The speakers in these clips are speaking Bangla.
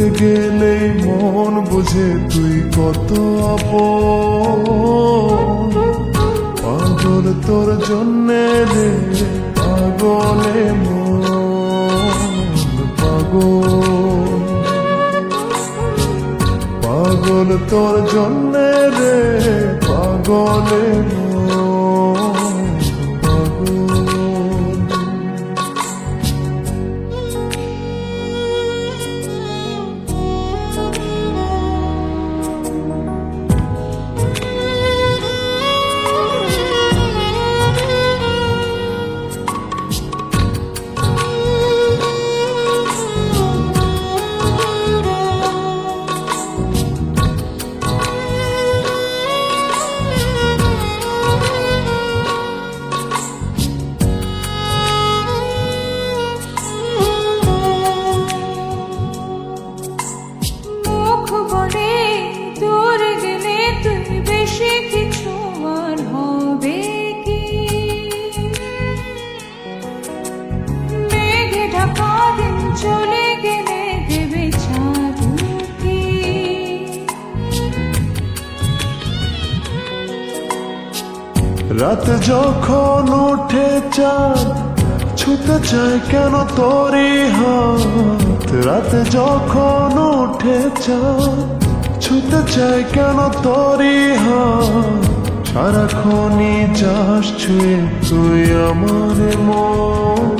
দূরে গেলেই মন বুঝে তুই কত আপন। পাগল তোর জন্যে রে, পাগলে পাগল। পাগল তোর জন্যে রে, পাগলে মন। রাত যখন উঠে চাঁদ ছুতে চায় কেন তোরে হাত? রাত যখন উঠে চাঁদ ছুতে চায় কেন তোরে হাত? সারাক্ষণই চাষ ছুঁয়ে তুই আমার মন।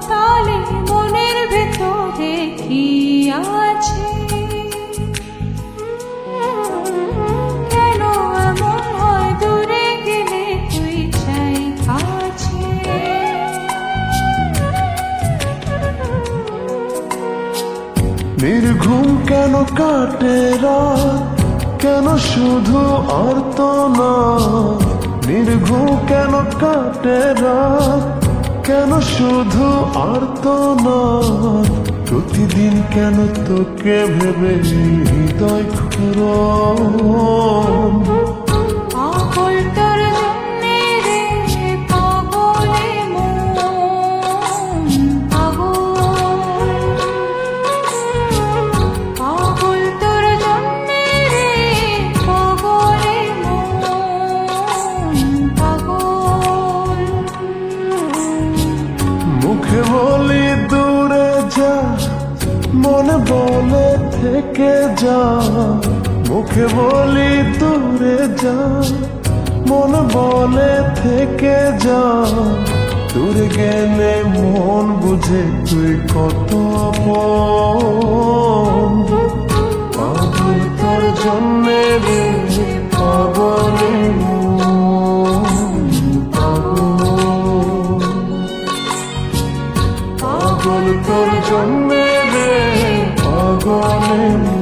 পতালে মনের ভেতরে কি আছে? নির্ঘুম কেন কাটে রাত? কেন শুধু অর্থ না নির্ঘুম কেন কাটে কেন শুধু না প্রতিদিন কেন তোকে ভেবে হৃদয় খরম মনে বলে থেকে যা, মুখে বলি দূরে যা। মন বলে থেকে যা, দূরে গেলে মন বুঝে তুই কত আপন। পাগল